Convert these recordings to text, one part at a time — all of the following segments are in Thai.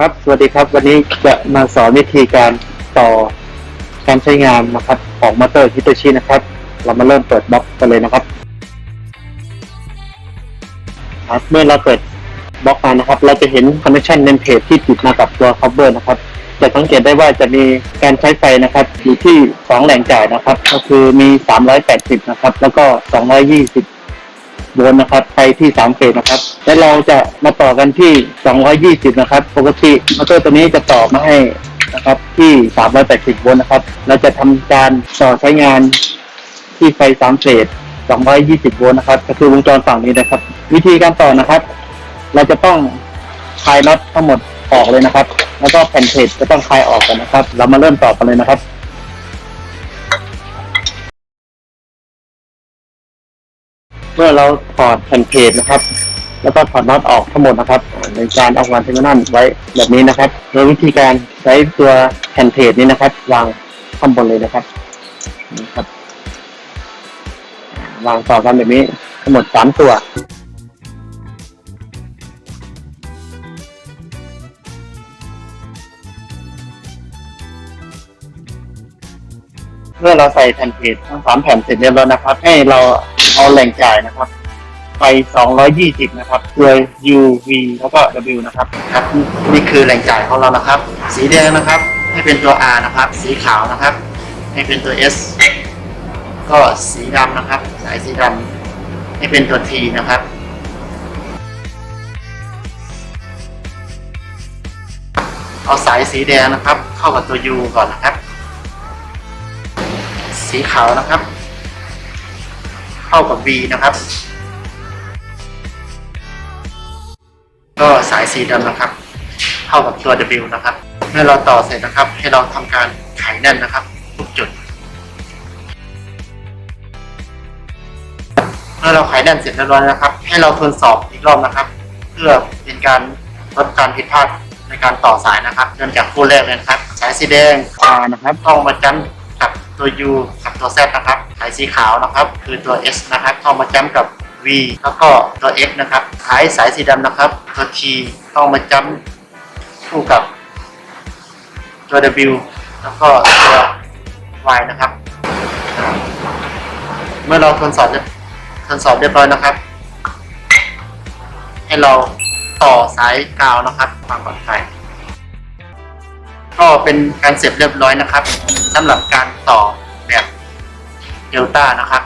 ครับ สวัสดีครับ วันนี้จะมาสอนวิธีการต่อการใช้งานนะครับ ของมอเตอร์ฮิต c ชินะครับ เรามาเริ่มเปิดบล็อกกันเลยนะครับครับเมื่อเราเปิดบล็อกมานะครับ เราจะเห็นคอนเนคชันเนมเพจที่ติดมากับตัว cover นะครับ จะสังเกตได้ว่าจะมีการใช้ไฟนะครับ อยู่ที่ 2 แหล่งจ่ายนะครับ ก็คือมี 380 นะครับ แล้วก็ 220 วลต์นะครับไปที่3เฟสนะครับ และเราจะมาต่อกันที่220นะครับ ปกติมอเตอร์ตัวนี้จะต่อมาให้นะครับที่380โวลต์นะครับ เราจะทำการต่อใช้งานที่ไฟ3เฟส220โวลต์นะครับ ก็คือวงจรฝั่งนี้นะครับ วิธีการต่อนะครับ เราจะต้องคลายน็อตทั้งหมดออกเลยนะครับ แล้วก็แผ่นเพจจะต้องคลายออกกันนะครับ เรามาเริ่มต่อกันเลยนะครับ เมื่อเราถอดแผ่นเพจนะครับ แล้วก็ถอดน็อตออกทั้งหมดนะครับ ในการเอาวางเทอร์มินัลไว้แบบนี้นะครับ โดยวิธีการใช้ตัวแผ่นเพจนี้นะครับ วางข้างบนเลยนะครับนี่ครับ วางต่อกันแบบนี้ทั้งหมดสามตัวเมื่อเราใส่แผ่นเพจทั้งสามแผ่นเสร็จเรียบร้อยนะครับ ให้เรา เอาแหล่งจ่ายนะครับ ไป 220 นะครับตัว U V แล้วก็ W นะครับ ครับนี่คือแหล่งจ่ายของเรานะครับ สีแดงนะครับ ให้เป็นตัว R นะครับ สีขาวนะครับ ให้เป็นตัว S ก็สีดำนะครับ สายสีดำให้เป็นตัว T นะครับเอาสายสีแดงนะครับ เข้ากับตัว U ก่อนนะครับ สีขาวนะครับ เข้ากับ V นะครับ ก็สายสีดำนะครับ เข้ากับตัว W นะครับ เมื่อเราต่อเสร็จนะครับ ให้เราทำการไขแน่นนะครับ ทุกจุด เมื่อเราไขแน่นเสร็จเรียบร้อยนะครับ ให้เราทดสอบอีกรอบนะครับ เพื่อเป็นการลดการผิดพลาดในการต่อสายนะครับเริ่มจากคู่แรกเลยนะครับ สายสีแดง R นะครับเข้ามาจ้ำกับตัว U กับตัว Z นะครับายสีขาวนะครับ คือตัว S นะครับเข้ามาจ้ำกับ V แล้วก็ตัว X นะครับสายสายสีดำนะครับ ตัว T เข้ามาจ้ำคู่กับตัว W แล้วก็ตัว Y นะครับ เมื่อเราทดสอบเรียบทดสอบเรียบร้อยนะครับ ให้เราต่อสายกาวนะครับความปลอดภัยก็เป็นการเสร็จเรียบร้อยนะครับสำหรับการต่อ เดลต้านะครับ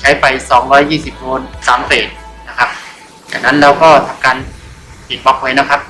ใช้ไป 220 โวลต์3เฟสนะครับ จากนั้นเราก็ทำการปิดบล็อกไว้นะครับ